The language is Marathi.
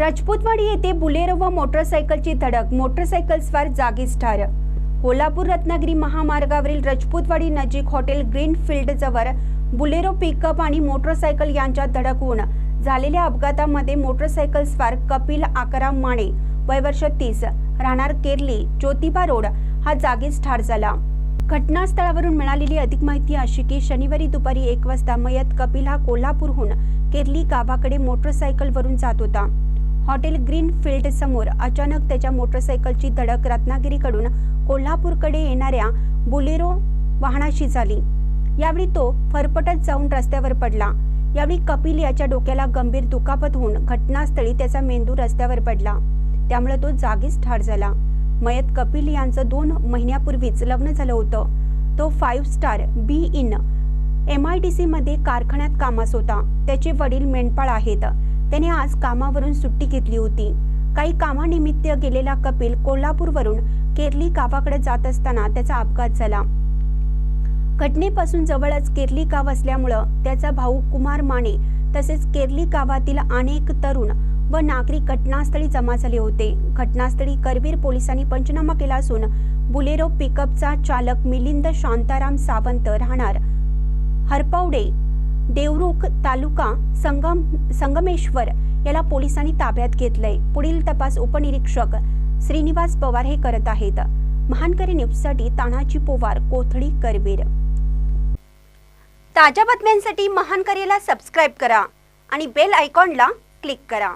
राजपूतवाडी येथे बुलेरो व मोटरसायकलची धडक मोटरसायकलस्वार जागीच ठार. कोल्हापूर रत्नागिरी महामार्गावरील राजपूतवाडी नजीक हॉटेल ग्रीनफील्ड जवळ बुलेरो पिकअप आणि मोटरसायकल यांच्यात धडक होऊन झालेल्या अपघातामध्ये मोटरसायकल स्वार कपिल आकाराम माने वय वर्ष तीस राहणार केरली ज्योतिबा रोड हा जागीच ठार झाला. घटनास्थळावरून मिळालेली अधिक माहिती अशी की शनिवारी दुपारी एक वाजता मयत कपिल हा कोल्हापूरहून केरली गावाकडे मोटरसायकलवरून जात होता. हॉटेल ग्रीन फील्ड समोर अचानक त्याच्या मोटरसायकलची धडक रत्नागिरीकडून कोल्हापूरकडे येणाऱ्या बुलेरो वाहनाशी झाली. यावेळी तो फरफटत जाऊन रस्त्यावर पडला. यावेळी कपिल याच्या डोक्याला गंभीर दुखापत होऊन घटनास्थळी त्याचा मेंदू रस्त्यावर पडला. त्यामुळे तो जागीच ठार झाला. मयत कपिल यांचं दोन महिन्यापूर्वीच लग्न झालं होतं. तो five star B N M I D मध्ये कारखान्यात कामास होता. त्याचे वडील मेंढपाळ आहेत. त्याने आज कामावरून सुट्टी घेतली होती. काही कामानिमित्त गेलेला कपिल कोल्हापूरवरून केरली गावाकडे जात असताना त्याचा अपघात झाला. घटनेपासून जवळच केरली गाव असल्यामुळं त्याचा भाऊ कुमार माने तसेच केरली गावातील अनेक तरुण व नागरिक घटनास्थळी जमा झाले होते. घटनास्थळी करवीर पोलिसांनी पंचनामा केला असून बुलेरो पिकअपचा चालक मिलिंद शांताराम सावंत राहणार. हरपवडे देवरुख तालुका संगम संगमेश्वर याला पोलिसांनी ताब्यात घेतलंय. पुढील तपास उपनिरीक्षक श्रीनिवास पवार हे करत आहेत. महानकरी न्यूजसाठी तानाजी पोवार कोथळी करवीर. ताज्या बातम्यांसाठी महानकरीला सबस्क्राईब करा आणि बेल आयकॉनला क्लिक करा.